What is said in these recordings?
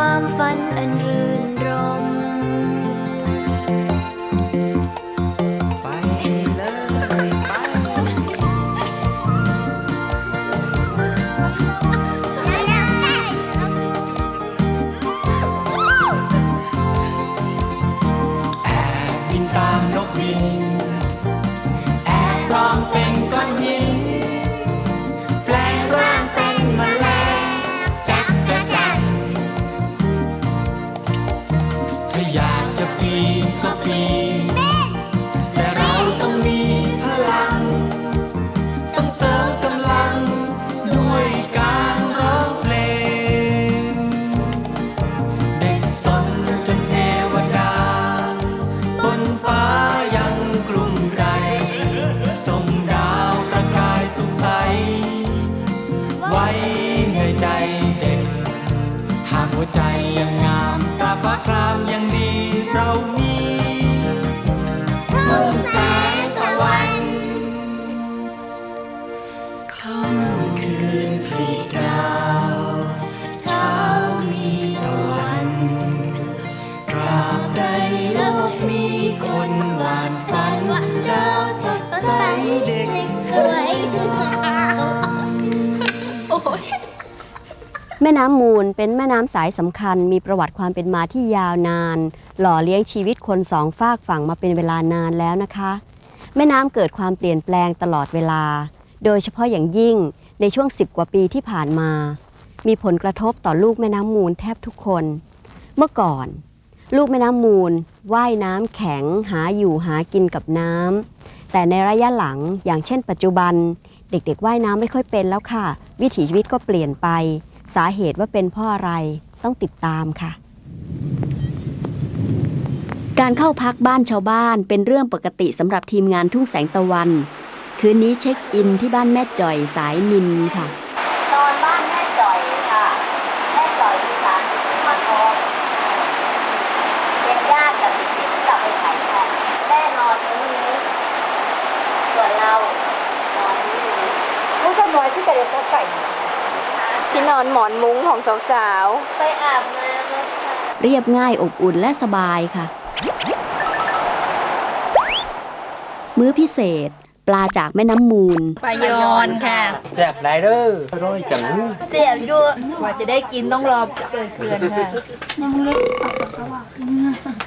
ความฝันอันรื่นรม โลกมีคนหวานฝันดาวสดใสเด็กสวยงามแม่น้ำมูลเป็นแม่น้ำสายสำคัญ มีประวัติความเป็นมาที่ยาวนาน หล่อเลี้ยงชีวิตคนสองฝากฝั่งมาเป็นเวลานานแล้วนะคะ แม่น้ำเกิดความเปลี่ยนแปลงตลอดเวลา โดยเฉพาะอย่างยิ่งในช่วง 10 กว่าปีที่ผ่านมา มีผลกระทบต่อลูกแม่น้ำมูลแทบทุกคน เมื่อก่อน ลูกแม่น้ำมูลว่ายน้ำแข็งหาอยู่หากินกับน้ำแต่ในระยะหลังอย่างเช่น ปัจจุบัน เด็กๆว่ายน้ำไม่ค่อยเป็นแล้วค่ะ วิถีชีวิตก็เปลี่ยนไป สาเหตุว่าเป็นเพราะอะไรต้องติดตามค่ะ การเข้าพักบ้านชาวบ้านเป็นเรื่องปกติสำหรับทีมงานทุ่งแสงตะวัน คืนนี้เช็คอินที่บ้านแม่จ่อยสายนินค่ะ นอนบ้านแม่จ่อยค่ะ แม่จ่อยที่สารที่มาทองเป็นญาติกับเด็กๆที่กลับไปขายของแม่นอนตรงนี้ ส่วนเรานอนที่นี้ ลูกก็น้อยที่จะเรียนก็ไก่ที่ นอนหมอนมุ้งของสาวไปอาบน้ำแล้วค่ะ เรียบง่ายอบอุ่นและสบายค่ะ มื้อพิเศษ ปลาจากแม่น้ำมูลๆปลายอนค่ะแซ่บไรเด้อร้อยจังเสียบอยู่กว่าจะได้กินต้องรอเกินเดือนค่ะ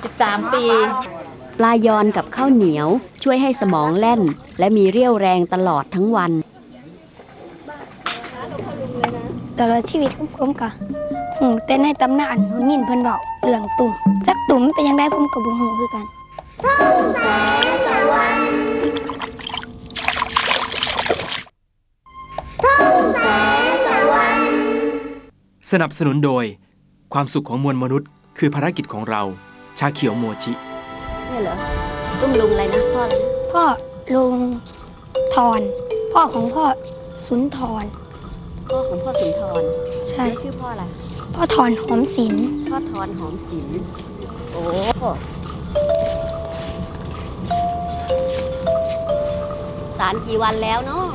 สิบสามปี ปลายอนกับข้าวเหนียว ช่วยให้สมองแล่น และมีเรี่ยวแรงตลอดทั้งวัน ตลอดชีวิตของผมก็หูแต่ในตำนานหูยินเพิ่นบอกเรื่องตุ่มจักตุ่มเป็นยังไงผมก็บ่ฮู้คือกัน สนับสนุนโดย ความสุขของมวลมนุษย์ คือภารกิจของเรา ชาเขียวโมจินี่เหรอจุ้มลุงอะไรนะพ่ออะไรนะพ่อลุงทอน พ่อของพ่อสุนทร พ่อของพ่อสุนทรใช่ แล้วชื่อพ่ออะไร พ่อทอนหอมศิลป์พ่อทอนหอมศิลป์โอ้ สารกี่วันแล้วเนาะ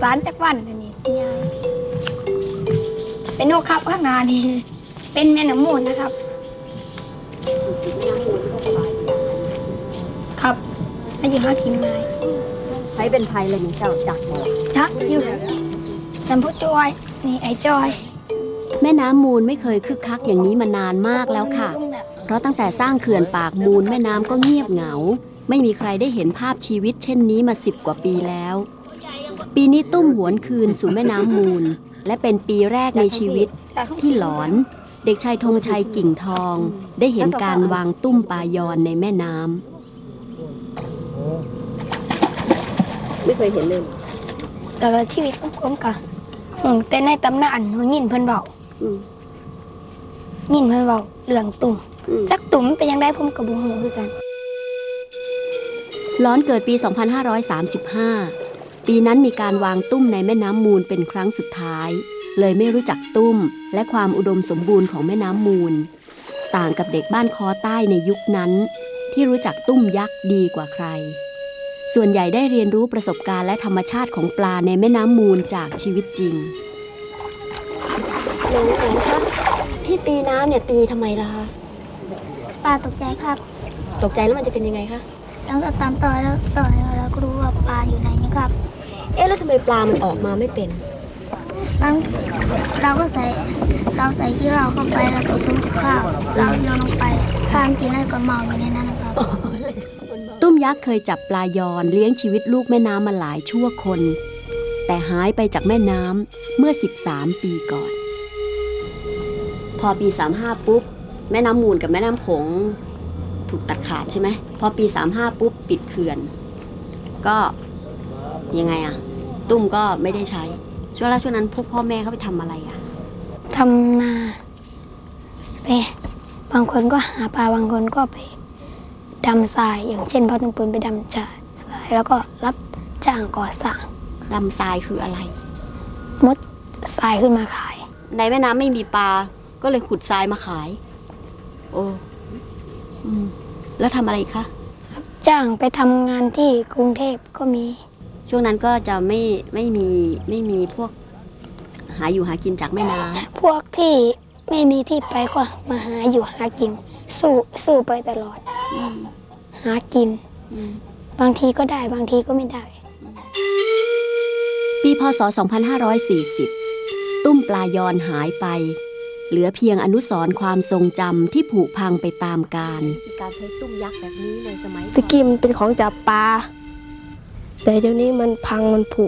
สารจักวันอันนี้ยายเป็นนกครับข้างหน้านี่เป็นแม่น้ำมูลนะครับอยู่ที่แม่น้ำมูลก็สบายใจครับอายุหากินง่ายใครเป็นไทยเลยนี่เจ้าจักบอกจักอยู่ จำพ่อจอย นี่ไอ้จอยแม่น้ำมูลไม่เคยคึกคักอย่างนี้มานานมากแล้วค่ะ เพราะตั้งแต่สร้างเขื่อนปากมูลแม่น้ำก็เงียบเหงา ไม่มีใครได้เห็นภาพชีวิตเช่นนี้มาสิบกว่าปีแล้ว ปีนี้ตุ้มหวนคืนสู่แม่น้ำมูล และเป็นปีแรกในชีวิตที่หลอน เด็กชายธงชัยกิ่งทอง ได้เห็นการวางตุ้มปลายอนในแม่น้ำไม่เคยเห็นเลยตลอดชีวิตของผมก็ หูแต่ในตำนานหูยินเพิ่นบอกอืมยินเพิ่นบอกเรื่องตุ่มอืมจักตุ่มเป็นยังไงผมก็บ่ฮู้คือกันร้อนเกิดปี 2535 ปีนั้นมีการวางตุ้มในแม่น้ำมูลเป็นครั้งสุดท้าย เลยไม่รู้จักตุ้ม และความอุดมสมบูรณ์ของแม่น้ำมูล ต่างกับเด็กบ้านคอใต้ในยุคนั้น ที่รู้จักตุ้มยักษ์ดีกว่าใคร ส่วนใหญ่ได้เรียนรู้ประสบการณ์และธรรมชาติของปลาในแม่น้ำมูลจากชีวิตจริงหนูหนูคะที่ตีน้ำเนี่ยตีทำไมล่ะคะปลาตกใจครับ ตกใจแล้วมันจะเป็นยังไงคะแล้วก็ตามต่อแล้วต่อแล้วเราก็รู้ว่าปลาอยู่ไหนนะครับ เอ๊ะแล้วทำไมปลามันออกมาไม่เป็นแล้วเราก็ใส่เราใส่ที่เราเข้าไปแล้วก็ซุ้มกับข้าวเราโยนลงไปข้ามกินแล้วก็เมาอยู่ในนั้นนะครับตุ้ม ยักษ์เคยจับปลายอนเลี้ยงชีวิตลูกแม่น้ำมาหลายชั่วคน แต่หายไปจากแม่น้ำเมื่อ 13 ปีก่อน พอปี 35 ปุ๊บ แม่น้ำมูลกับแม่น้ำโขงถูกตัดขาดใช่ไหมพอปี 35 ปุ๊บ ปิดเขื่อน ก็ยังไงอะตุ้มก็ไม่ได้ใช้ ช่วงแรกช่วงนั้นพวกพ่อแม่เขาไปทำอะไรอะทำนาไปบางคนก็หาปลาบางคนก็ไป ดำทราย อย่างเช่นพ่อต้องปืนไปดำจ่าทรายแล้วก็รับจ้างก่อสร้างลำทรายคืออะไร มดทรายขึ้นมาขาย ในแม่น้ำไม่มีปลา ก็เลยขุดทรายมาขาย โอ้อืมแล้วทำอะไรอีกคะจ้างไปทำงานที่กรุงเทพก็มี ช่วงนั้นก็จะไม่ไม่มีไม่มีพวกหาอยู่หากินจากแม่น้พวกที่ไม่มีที่ไปก็มาหาอยู่หากิน สู้สู้ไปตลอดำอืมหากินอืมบางทีก็ได้บางทีก็ไม่ได้ ปีพศ 2540 ตุ้มปลายอนหายไป เหลือเพียงอนุสรณ์ความทรงจำที่ผุพังไปตามกาลการใช้ตุ้มยักษ์แบบนี้ในสมัยตะกี้มันเป็นของจับปลาแต่เดี๋ยวนี้มันพังมันผุ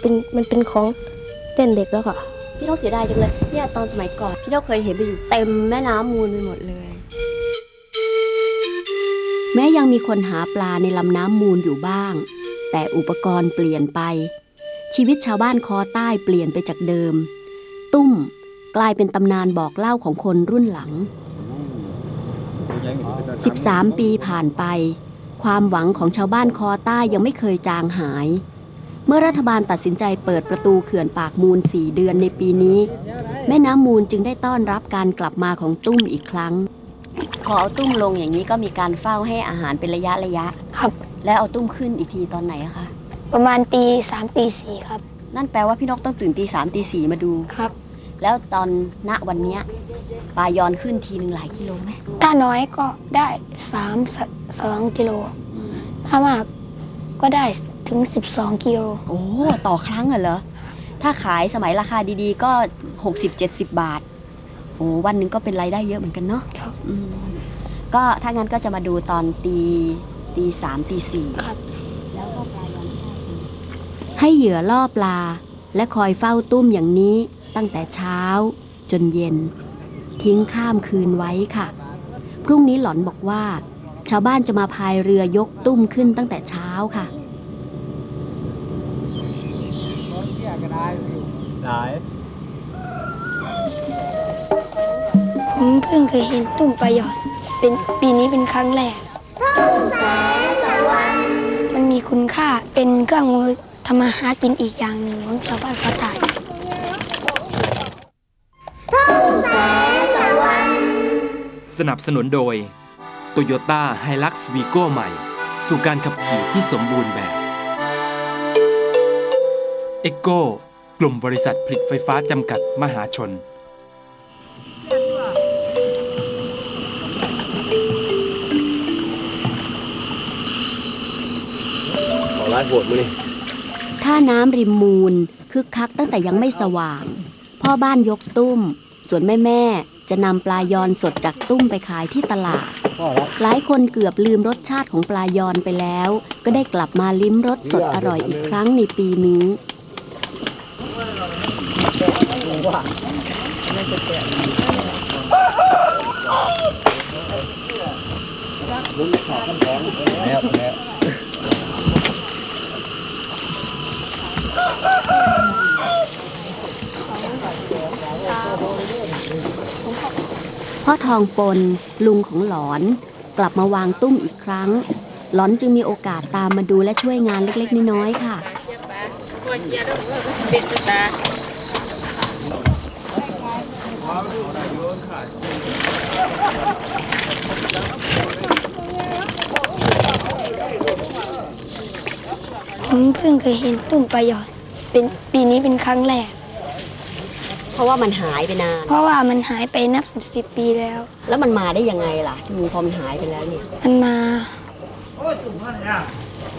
เป็นมันเป็นของเล่นเด็กแล้วค่ะพี่นกเสียดายจังเลยเนี่ยตอนสมัยก่อน พี่นกเคยเห็นไปอยู่เต็มแม่น้ำมูลไปหมดเลย แม้ยังมีคนหาปลาในลำน้ำมูลอยู่บ้าง แต่อุปกรณ์เปลี่ยนไป ชีวิตชาวบ้านคอใต้เปลี่ยนไปจากเดิม ตุ้มกลายเป็นตำนานบอกเล่าของคนรุ่นหลัง 13 ปีผ่านไป ความหวังของชาวบ้านคอใต้ยังไม่เคยจางหาย เมื่อรัฐบาลตัดสินใจเปิดประตูเขื่อนปากมูล4เดือนในปีนี้ แม่น้ำมูลจึงได้ต้อนรับการกลับมาของตุ้มอีกครั้ง พอเอาตุ้มลงอย่างนี้ก็มีการเฝ้าให้อาหารเป็นระยะระยะ ครับ แล้วเอาตุ้มขึ้นอีกทีตอนไหนอะคะ ประมาณตีสามตีสี่ครับ นั่นแปลว่าพี่นกต้องตื่นตีสามตีสี่มาดู ครับ แล้วตอนณวันเนี้ยปลายอนขึ้นทีหนึ่งหลายกิโลไหมถ้าน้อยก็ได้สามสองกิโล ถ้ามากก็ได้ถึง12กิโล โอ้ ต่อครั้งเหรอ ถ้าขายสมัยราคาดีๆ ก็ 60-70 บาท โอ้วันหนึ่งก็เป็นรายได้เยอะเหมือนกันเนาะครับอืมก็ถ้างั้นก็จะมาดูตอนตีตีสามตีสี่ครับ แล้วก็ปลายอนให้เหยื่อล่อปลา และคอยเฝ้าตุ้มอย่างนี้ตั้งแต่เช้า จนเย็น ทิ้งข้ามคืนไว้ค่ะ พรุ่งนี้หลอนบอกว่า ชาวบ้านจะมาพายเรือยกตุ้มขึ้นตั้งแต่เช้าค่ะ ผมเพิ่งเคยเห็นตุ่มปลาหยอด เป็นปีนี้เป็นครั้งแรก มันมีคุณค่าเป็นเครื่องมือทำมาหากินอีกอย่างหนึ่งของชาวบ้านเขาตายสนับสนุนโดย Toyota Hilux Vigo ใหม่ สู่การขับขี่ที่สมบูรณ์แบบ e c o กลุ่มบริษัทผลิตไฟฟ้าจำกัดมหาชน ท่าน้ำริมมูลคึกคักตั้งแต่ยังไม่สว่าง พ่อบ้านยกตุ้ม ส่วนแม่แม่ๆจะนำปลายอนสดจากตุ้มไปขายที่ตลาด หลายคนเกือบลืมรสชาติของปลายอนไปแล้ว ก็ได้กลับมาลิ้มรสสดอร่อยอีกครั้งในปีนี้ พ่อทองปนลุงของหลอนกลับมาวางตุ้มอีกครั้ง หลอนจึงมีโอกาสตามมาดูและช่วยงานเล็กๆน้อยๆค่ะผมเพิ่งเคยเห็นตุ่มปลาหยอด เป็นปีนี้เป็นครั้งแรก เพราะว่ามันหายไปนาน เพราะว่ามันหายไปนับสิบสิบปีแล้ว แล้วมันมาได้ยังไงล่ะที่พอมันหายไปแล้วเนี่ย มันมา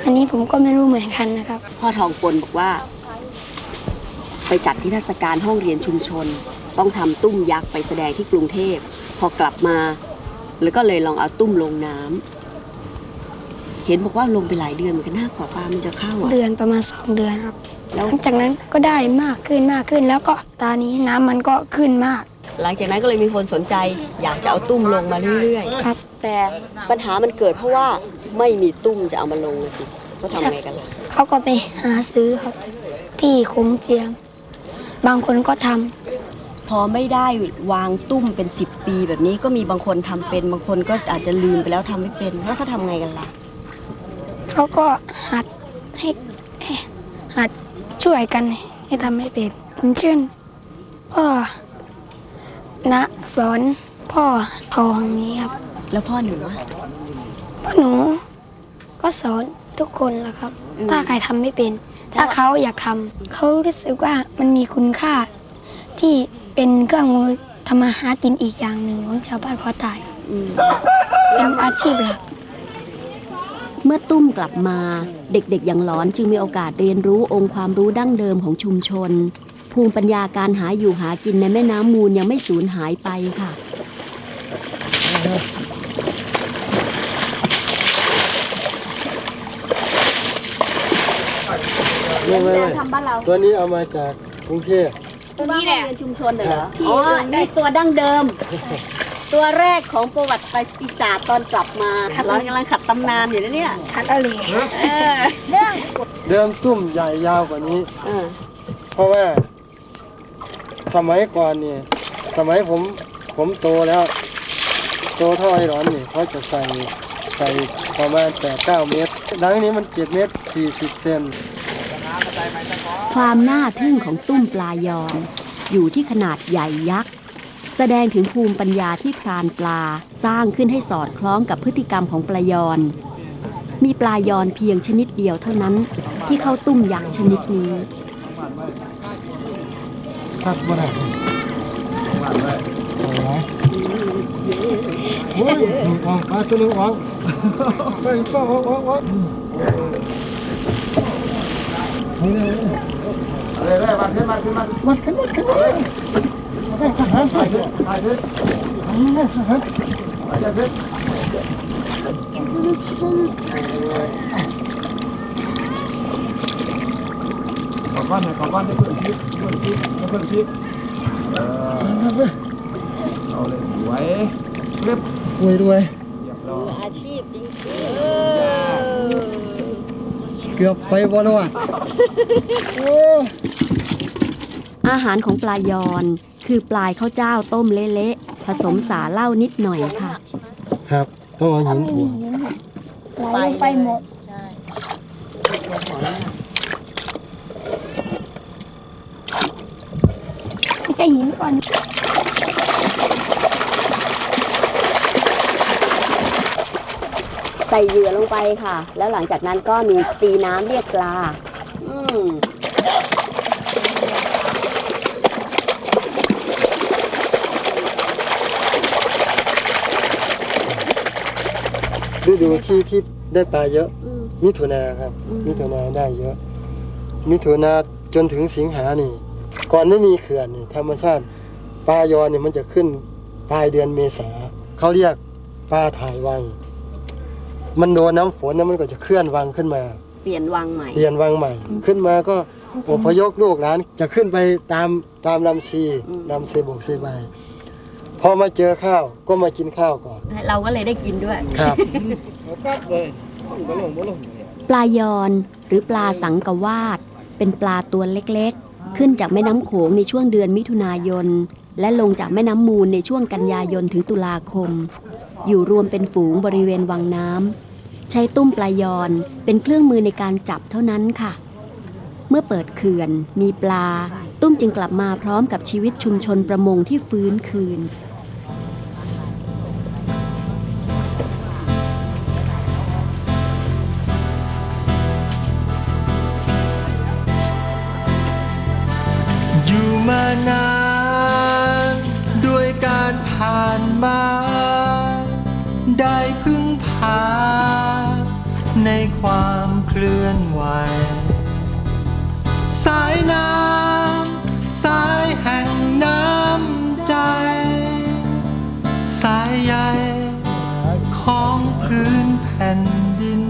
อันนี้ผมก็ไม่รู้เหมือนกันนะครับ พ่อทองปนบอกว่า ไปจัดที่เทศกาลห้องเรียนชุมชน ต้องทำตุ้มยักษ์ไปแสดงที่กรุงเทพ พอกลับมา แล้วก็เลยลองเอาตุ้มลงน้ำ เห็นบอกว่าลงไปหลายเดือนเหมือนกันหน้ากว่าปลามันจะเข้าอะเดือนประมาณสองเดือนครับ แล้วหลังจากนั้นก็ได้มากขึ้นมากขึ้น แล้วก็ตอนนี้น้ำมันก็ขึ้นมาก หลังจากนั้นก็เลยมีคนสนใจ อยากจะเอาตุ้มลงมาเรื่อยครับ ๆ แต่ปัญหามันเกิดเพราะว่าไม่มีตุ้มจะเอามาลงน่ะสิก็ทำไงกันล่ะเขาก็ไปหาซื้อครับ ที่โคุ้งเจียม บางคนก็ทำพอไม่ได้วางตุ้มเป็นสิบปีแบบนี้ก็มีบางคนทำเป็นบางคนก็อาจจะลืมไปแล้วทำไม่เป็นแล้วเขาทำไงกันล่ะ เขาก็หัดให้ให้หัดช่วยกันให้ทำให้เป็นอย่างเช่นพ่อณสอนพ่อทองนี้ครับ แล้วพ่อหนูอะพ่อหนู ก็สอนทุกคนแหละครับอืมถ้าใครทำไม่เป็น ถ้าเขาอยากทำเขารู้สึกว่ามันมีคุณค่า ที่เป็นเครื่องมือทำมาหากินอีกอย่างหนึ่งของชาวบ้านขอตายอืม ทำอาชีพหลัก เมื่อตุ้มกลับมา เด็กๆ อย่างหลอนจึงมีโอกาสเรียนรู้องค์ความรู้ดั้งเดิมของชุมชน ภูมิปัญญาการหาอยู่หากินในแม่น้ำมูลยังไม่สูญหายไปค่ะไม่ไม่ไม่ทำบ้านเราตัวนี้เอามาจากกรุงเทพ ตัวนี้แหละ ชุมชนเหรออ๋อนี่ตัวดั้งเดิม ตัวแรกของประวัติศาสตร์ตอนกลับมาเรากำลังขัดตำนานอยู่นะเนี่ยคัดอะไรเออเดิมตุ้มใหญ่ยาวกว่านี้เออเพราะว่า สมัยก่อนเนี่ย สมัยผมผมโตแล้ว โตเท่าไอ้ร้อนนี่เขาจะใส่ใส่ประมาณแปดเก้าเมตร ดังนี้มันเจ็ดเมตรสี่สิบเซนความน่าทึ่งของตุ้มปลายอนอยู่ที่ขนาดใหญ่ยักษ์ แสดงถึงภูมิปัญญาที่พรานปลาสร้างขึ้นให้สอดคล้องกับพฤติกรรมของปลายอน มีปลายอนเพียงชนิดเดียวเท่านั้น ที่เข้าตุ้มยักษ์ชนิดนี้ครับบ่ได้โอ้ยออกมาตัวนึงออกไปก็ออกออกออกนี่เลยเลยเลยมาขึ้นมาขึ้นมามาขึ้นมาขึ้นมา ขอบ้านหน่อยขอบ้านได้เพิ่มทิกเพิ่มทิพย์เพิ่มทิพย์เออเอาเลยสวยเรียบรวยรวยอาชีพจริงๆเกือบไปบอลว่ะโอ้อาหารของปลายอน คือปลายข้าวเจ้าต้มเละๆผสมสาเหล้านิดหน่อยค่ะ ครับต้องเอาหินถ่วงไหลลงไปหมดไม่ใช่หินก่อน ใส่เหยื่อลงไปค่ะ แล้วหลังจากนั้นก็มีตีน้ำเรียกปลา อืม ดูดูที่ที่ได้ปลาเยอะ อืม มิถุนาครับ อืม มิถุนาได้เยอะ มิถุนาจนถึงสิงหานี่ ก่อนไม่มีเขื่อนนี่ธรรมชาติปลายอนเนี่ยมันจะขึ้นปลายเดือนเมษาเขาเรียกปลาถ่ายวัง มันโดนน้ำฝนแล้วมันก็จะเคลื่อนวังขึ้นมาเปลี่ยนวังใหม่ เปลี่ยนวังใหม่ ขึ้นมาก็อพยพลูกหลานจะขึ้นไปตามตามลำชีอืม ลำเซบกเซบาย พอมาเจอข้าวก็มากินข้าวก่อน เราก็เลยได้กินด้วย ครับ ปลายอนหรือปลาสังกวาด เป็นปลาตัวเล็กๆ ขึ้นจากแม่น้ำโขงในช่วงเดือนมิถุนายน และลงจากแม่น้ำมูลในช่วงกันยายนถึงตุลาคม อยู่รวมเป็นฝูงบริเวณวังน้ำใช้ตุ้มปลายอนเป็นเครื่องมือในการจับเท่านั้นค่ะ เมื่อเปิดเขื่อนมีปลา ตุ้มจึงกลับมาพร้อมกับชีวิตชุมชนประมงที่ฟื้นคืนาน อนไหว สายน้ำสายแห่งน้ำใจ สายใยของพื้นแผ่นดิน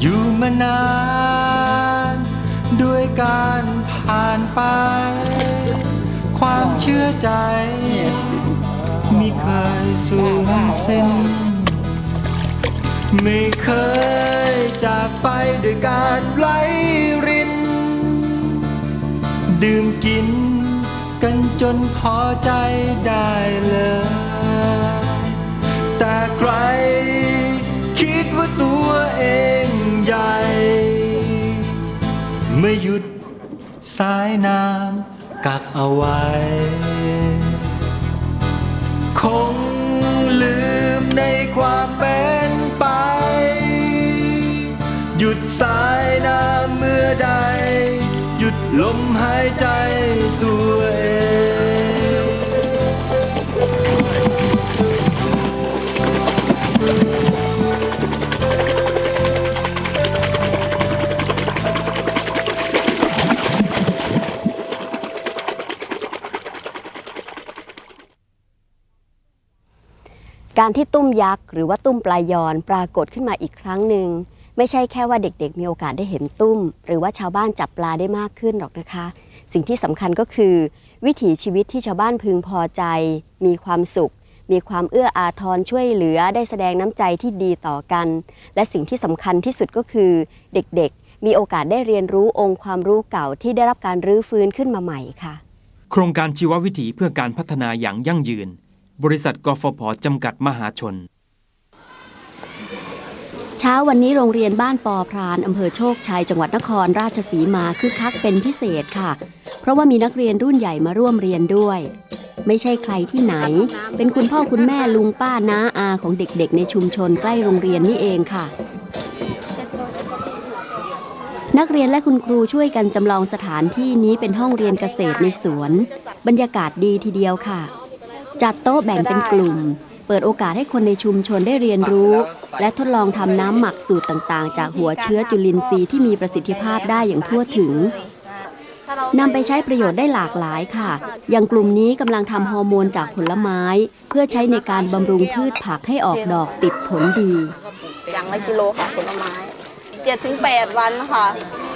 อยู่มานาน ด้วยการผ่านไป ความเชื่อใจมิเคยสูญสิ้น ไม่เคยจากไปด้วยการไหลริน ดื่มกินกันจนพอใจได้เลย แต่ใครคิดว่าตัวเองใหญ่ ไม่หยุดสายน้ำกักเอาไว้ คงลืมในความเป็น สายน้ำเมื่อใด หยุดลมหายใจตัวเองการที่ตุ้มยักษ์หรือว่าตุ้มปลายอนปรากฏขึ้นมาอีกครั้งหนึ่ง ไม่ใช่แค่ว่าเด็กๆ มีโอกาสได้เห็นตุ้ม หรือว่าชาวบ้านจับปลาได้มากขึ้นหรอกนะคะ สิ่งที่สำคัญก็คือ วิถีชีวิตที่ชาวบ้านพึงพอใจ มีความสุข มีความเอื้ออาทรช่วยเหลือได้แสดงน้ำใจที่ดีต่อกัน และสิ่งที่สำคัญที่สุดก็คือเด็กๆ มีโอกาสได้เรียนรู้องค์ความรู้เก่าที่ได้รับการรื้อฟื้นขึ้นมาใหม่ค่ะ โครงการชีววิถีเพื่อการพัฒนาอย่างยั่งยืน บริษัทกฟผจำกัดมหาชน เช้าวันนี้โรงเรียนบ้านปอพรานอำเภอโชคชัยจังหวัดนครราชสีมาคึกคักเป็นพิเศษค่ะ เพราะว่ามีนักเรียนรุ่นใหญ่มาร่วมเรียนด้วย ไม่ใช่ใครที่ไหน เป็นคุณพ่อคุณแม่ลุงป้าน้าอาของเด็กๆ ในชุมชนใกล้โรงเรียนนี่เองค่ะ นักเรียนและคุณครูช่วยกันจำลองสถานที่นี้เป็นห้องเรียนเกษตรในสวน บรรยากาศดีทีเดียวค่ะ จัดโต๊ะแบ่งเป็นกลุ่ม เปิดโอกาสให้คนในชุมชนได้เรียนรู้ และทดลองทำน้ำหมักสูตรต่างๆ จากหัวเชื้อจุลินทรีย์ที่มีประสิทธิภาพได้อย่างทั่วถึงนำไปใช้ประโยชน์ได้หลากหลายค่ะ อย่างกลุ่มนี้กำลังทำฮอร์โมนจากผลไม้ เพื่อใช้ในการบำรุงพืชผักให้ออกดอกติดผลดีอย่างละกิโลค่ะผลไม้เจ็ดถึงแปดวันค่ะ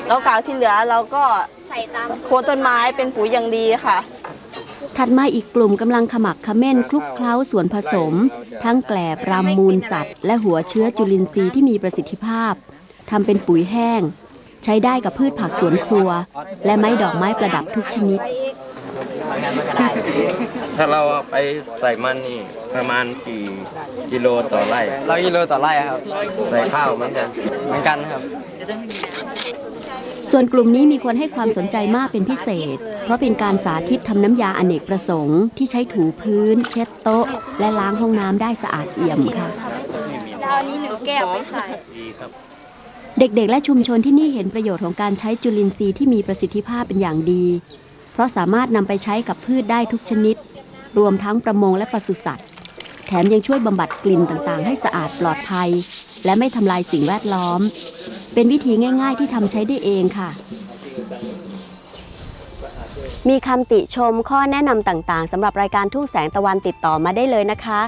แล้วกากที่เหลือเราก็โคนต้นไม้เป็นปุ๋ยอย่างดีค่ะ ถัดมาอีกกลุ่มกำลังขมักเขม้นคลุกเคล้าส่วนผสม ทั้งแกลบรำมูลสัตว์ และหัวเชื้อจุลินทรีย์ที่มีประสิทธิภาพทำเป็นปุ๋ยแห้ง ใช้ได้กับพืชผักสวนครัว และไม้ดอกไม้ประดับทุกชนิด ถ้าเราเอาไปใส่มันนี่ประมาณกี่กิโลต่อไร่ร้อยกิโลต่อไร่ครับ ใส่ข้าวเหมือนกันเหมือนกันครับ ส่วนกลุ่มนี้มีคนให้ความสนใจมากเป็นพิเศษ เพราะเป็นการสาธิตทำน้ำยาอเนกประสงค์ ที่ใช้ถูพื้น เช็ดโต๊ะ และล้างห้องน้ำได้สะอาดเอี่ยมค่ะเด็กๆ และชุมชนที่นี่เห็นประโยชน์ของการใช้จุลินทรีย์ที่มีประสิทธิภาพเป็นอย่างดี เพราะสามารถนำไปใช้กับพืชได้ทุกชนิด รวมทั้งประมงและปศุสัตว์ แถมยังช่วยบำบัดกลิ่นต่างๆ ให้สะอาดปลอดภัย และไม่ทำลายสิ่งแวดล้อม เป็นวิธีง่าย ๆ ที่ทำใช้ได้เองค่ะ มีคำติชมข้อแนะนำต่างๆสำหรับรายการทุ่งแสงตะวันติดต่อมาได้เลยนะคะ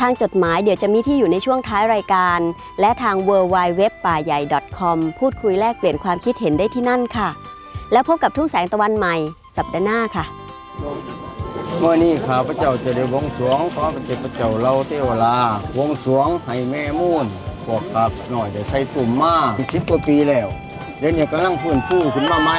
ทางจดหมายเดี๋ยวจะมีที่อยู่ในช่วงท้ายรายการ และทาง w w w ป่าใหญ่ .com พูดคุยแลกเปลี่ยนความคิดเห็นได้ที่นั่นค่ะ แล้วพบกับทุ่งแสงตะวันใหม่ สัปดาห์หน้าค่ะเมื่อนี้ข้าพเจ้าจะได้บวงสรวงขอพระเจ้าพระเจ้าเราเทวลาบวงสรวงให้แม่มูน พวกข้าหน่อยเดี๋ยวใส่ตุ่มมาสิบกว่าปีแล้วเดี๋ยวนี้กำลังฟื้นฟูขึ้นมาไหม